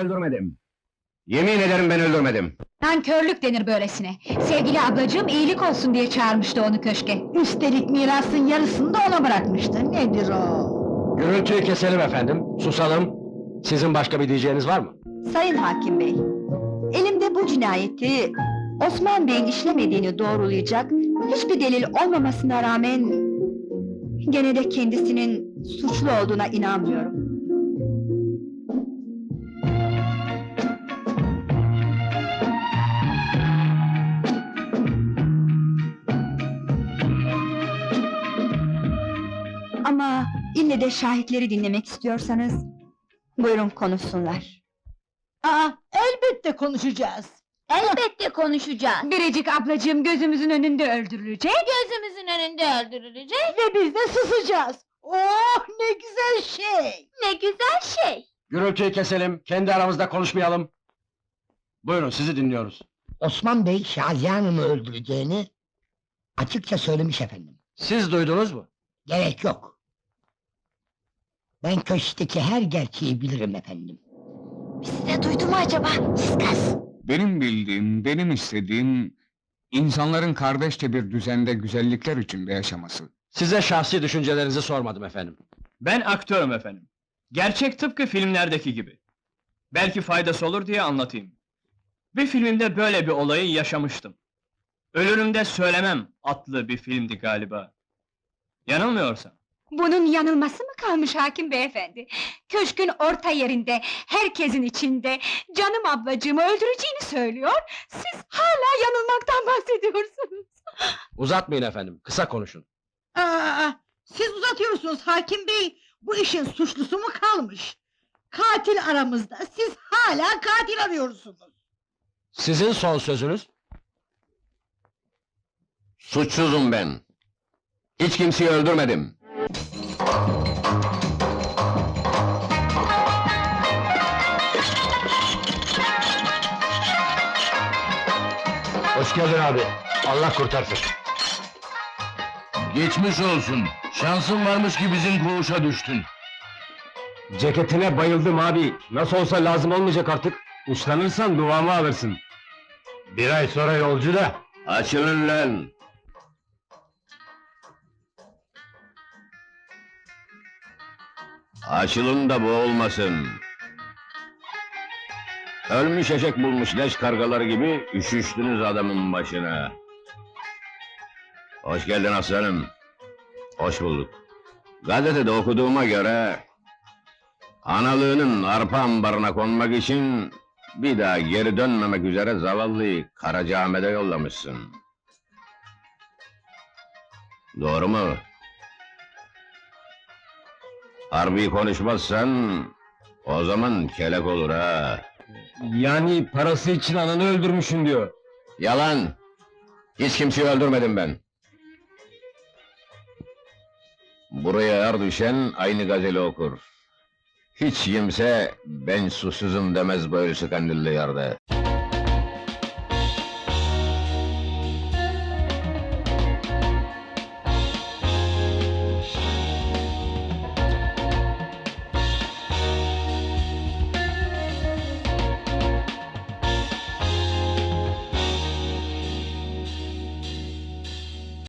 Öldürmedim. Yemin ederim ben öldürmedim. Nankörlük denir böylesine. Sevgili ablacığım iyilik olsun diye çağırmıştı onu köşke. Üstelik mirasın yarısını da ona bırakmıştı. Nedir o? Gürültüyü keselim efendim, susalım. Sizin başka bir diyeceğiniz var mı? Sayın Hakim Bey, elimde bu cinayeti Osman Bey'in işlemediğini doğrulayacak hiçbir delil olmamasına rağmen gene de kendisinin suçlu olduğuna inanmıyorum. Ama ille de şahitleri dinlemek istiyorsanız buyurun konuşsunlar. Aa, elbette konuşacağız. Elbette konuşacağız. Biricik ablacığım gözümüzün önünde öldürülecek. Gözümüzün önünde öldürülecek. Ve biz de susacağız. Oh ne güzel şey. Ne güzel şey. Gürültüyü keselim, kendi aramızda konuşmayalım. Buyurun, sizi dinliyoruz. Osman Bey Şaziye Hanım'ı öldüreceğini açıkça söylemiş efendim. Siz duydunuz mu? Gerek yok. Ben köşkteki her gerçeği bilirim efendim. Siz de duydu mu acaba? Kız! Benim bildiğim, benim istediğim... ...insanların kardeşçe bir düzende güzellikler içinde yaşaması. Size şahsi düşüncelerinizi sormadım efendim. Ben aktörüm efendim. Gerçek tıpkı filmlerdeki gibi. Belki faydası olur diye anlatayım. Bir filmimde böyle bir olayı yaşamıştım. Ölürüm de söylemem adlı bir filmdi galiba. Yanılmıyorsam. Bunun yanılması mı kalmış hakim beyefendi? Köşkün orta yerinde, herkesin içinde, canım ablacığımı öldüreceğini söylüyor, siz hala yanılmaktan bahsediyorsunuz. Uzatmayın efendim, kısa konuşun. Aa, siz uzatıyorsunuz hakim bey. Bu işin suçlusu mu kalmış? Katil aramızda, siz hala katil arıyorsunuz. Sizin son sözünüz? Suçsuzum ben. Hiç kimseyi öldürmedim. Hoş geldin abi. Allah kurtarsın. Geçmiş olsun. Şansın varmış ki bizim koğuşa düştün. Ceketine bayıldım abi. Nasıl olsa lazım olmayacak artık. Uslanırsan duamı alırsın. Bir ay sonra yolcu da. Açılın lan. Açılın da bu olmasın. Ölmüş eşek bulmuş leş kargaları gibi üşüştünüz adamın başına. Hoş geldin aslanım. Hoş bulduk. Gazetede okuduğuma göre... ...analığının arpa ambarına konmak için... ...bir daha geri dönmemek üzere zavallıyı Karacaahmet'e yollamışsın. Doğru mu? Harbi konuşmazsan... ...o zaman kelek olur ha. Yani parası için ananı öldürmüşsün diyor. Yalan! Hiç kimseyi öldürmedim ben. Buraya her düşen aynı gazeli okur. Hiç kimse ben susuzum demez böylesi kandilli yerde.